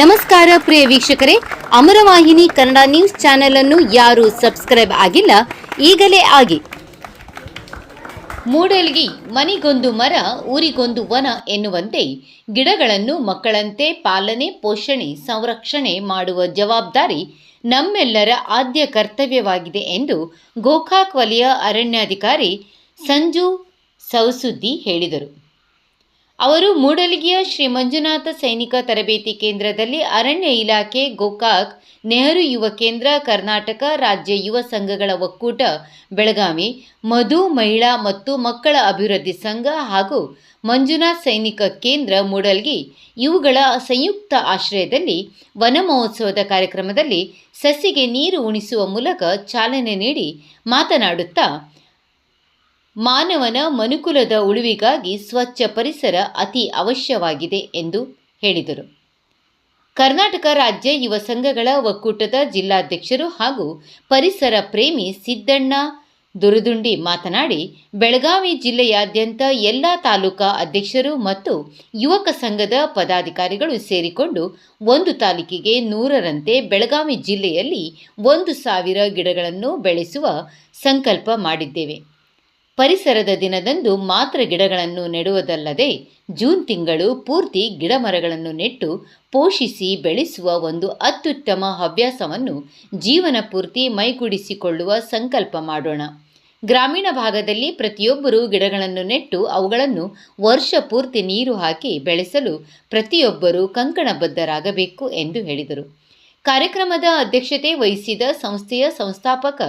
ನಮಸ್ಕಾರ ಪ್ರಿಯ ವೀಕ್ಷಕರೇ, ಅಮರವಾಹಿನಿ Kannada news channel ಅನ್ನು ಯಾರು ಸಬ್ಸ್ಕ್ರೈಬ್ ಆಗಿಲ್ಲ, ಈಗಲೇ ಆಗಿ. ಮೂಡಲ್ಗಿ, ಮನಿಗೊಂದು ಮರ, ಊರಿಗೊಂದು ವನ ಎನ್ನುವಂತೆ ಗಿಡಗಳನ್ನು ಮಕ್ಕಳಂತೆ ಪಾಲನೆ, ಪೋಷಣೆ, ಸಂರಕ್ಷಣೆ ಮಾಡುವ ಜವಾಬ್ದಾರಿ ನಮ್ಮೆಲ್ಲರ ಆದ್ಯ ಕರ್ತವ್ಯವಾಗಿದೆ ಎಂದು ಗೋಕಾಕ್ ವಲಯ ಅರಣ್ಯಾಧಿಕಾರಿ ಸಂಜು ಸೌಸುದ್ದಿ ಹೇಳಿದರು. ಅವರು ಮೂಡಲಗಿಯ ಶ್ರೀ ಮಂಜುನಾಥ ಸೈನಿಕ ತರಬೇತಿ ಕೇಂದ್ರದಲ್ಲಿ ಅರಣ್ಯ ಇಲಾಖೆ, ಗೋಕಾಕ್, ನೆಹರು ಯುವ ಕೇಂದ್ರ, ಕರ್ನಾಟಕ ರಾಜ್ಯ ಯುವ ಸಂಘಗಳ ಒಕ್ಕೂಟ, ಬೆಳಗಾವಿ, ಮಧು, ಮಹಿಳಾ ಮತ್ತು ಮಕ್ಕಳ ಅಭಿವೃದ್ಧಿ ಸಂಘ ಹಾಗೂ ಮಂಜುನಾಥ್ ಸೈನಿಕ ಕೇಂದ್ರ ಮೂಡಲ್ಗಿ. ಇವುಗಳ ಸಂಯುಕ್ತ ಆಶ್ರಯದಲ್ಲಿ ವನ ಮಹೋತ್ಸವದ ಕಾರ್ಯಕ್ರಮದಲ್ಲಿ ಸಸಿಗೆ ನೀರು ಉಣಿಸುವ ಮೂಲಕ ಚಾಲನೆ ನೀಡಿ ಮಾತನಾಡುತ್ತಾ ಮಾನವನ ಮನುಕುಲದ ಉಳಿವಿಗಾಗಿ ಸ್ವಚ್ಛ ಪರಿಸರ ಅತಿ ಅವಶ್ಯವಾಗಿದೆ ಎಂದು ಹೇಳಿದರು. ಕರ್ನಾಟಕ ರಾಜ್ಯ ಯುವ ಸಂಘಗಳ ಒಕ್ಕೂಟದ ಜಿಲ್ಲಾಧ್ಯಕ್ಷರು ಹಾಗೂ ಪರಿಸರ ಪ್ರೇಮಿ ಸಿದ್ದಣ್ಣ ದುರುದುಂಡಿ ಮಾತನಾಡಿ, ಬೆಳಗಾವಿ ಜಿಲ್ಲೆಯಾದ್ಯಂತ ಎಲ್ಲ ತಾಲೂಕಾ ಅಧ್ಯಕ್ಷರು ಮತ್ತು ಯುವಕ ಸಂಘದ ಪದಾಧಿಕಾರಿಗಳು ಸೇರಿಕೊಂಡು ಒಂದು ತಾಲೂಕಿಗೆ ನೂರರಂತೆ ಬೆಳಗಾವಿ ಜಿಲ್ಲೆಯಲ್ಲಿ ಒಂದು ಸಾವಿರ ಗಿಡಗಳನ್ನು ಬೆಳೆಸುವ ಸಂಕಲ್ಪ ಮಾಡಿದ್ದೇವೆ. ಪರಿಸರದ ದಿನದಂದು ಮಾತ್ರ ಗಿಡಗಳನ್ನು ನೆಡುವುದಲ್ಲದೆ ಜೂನ್ ತಿಂಗಳು ಪೂರ್ತಿ ಗಿಡಮರಗಳನ್ನು ನೆಟ್ಟು ಪೋಷಿಸಿ ಬೆಳೆಸುವ ಒಂದು ಅತ್ಯುತ್ತಮ ಹವ್ಯಾಸವನ್ನು ಜೀವನ ಪೂರ್ತಿ ಮೈಗೂಡಿಸಿಕೊಳ್ಳುವ ಸಂಕಲ್ಪ ಮಾಡೋಣ. ಗ್ರಾಮೀಣ ಭಾಗದಲ್ಲಿ ಪ್ರತಿಯೊಬ್ಬರು ಗಿಡಗಳನ್ನು ನೆಟ್ಟು ಅವುಗಳನ್ನು ವರ್ಷ ಪೂರ್ತಿ ನೀರು ಹಾಕಿ ಬೆಳೆಸಲು ಪ್ರತಿಯೊಬ್ಬರೂ ಕಂಕಣಬದ್ಧರಾಗಬೇಕು ಎಂದು ಹೇಳಿದರು. ಕಾರ್ಯಕ್ರಮದ ಅಧ್ಯಕ್ಷತೆ ವಹಿಸಿದ ಸಂಸ್ಥೆಯ ಸಂಸ್ಥಾಪಕ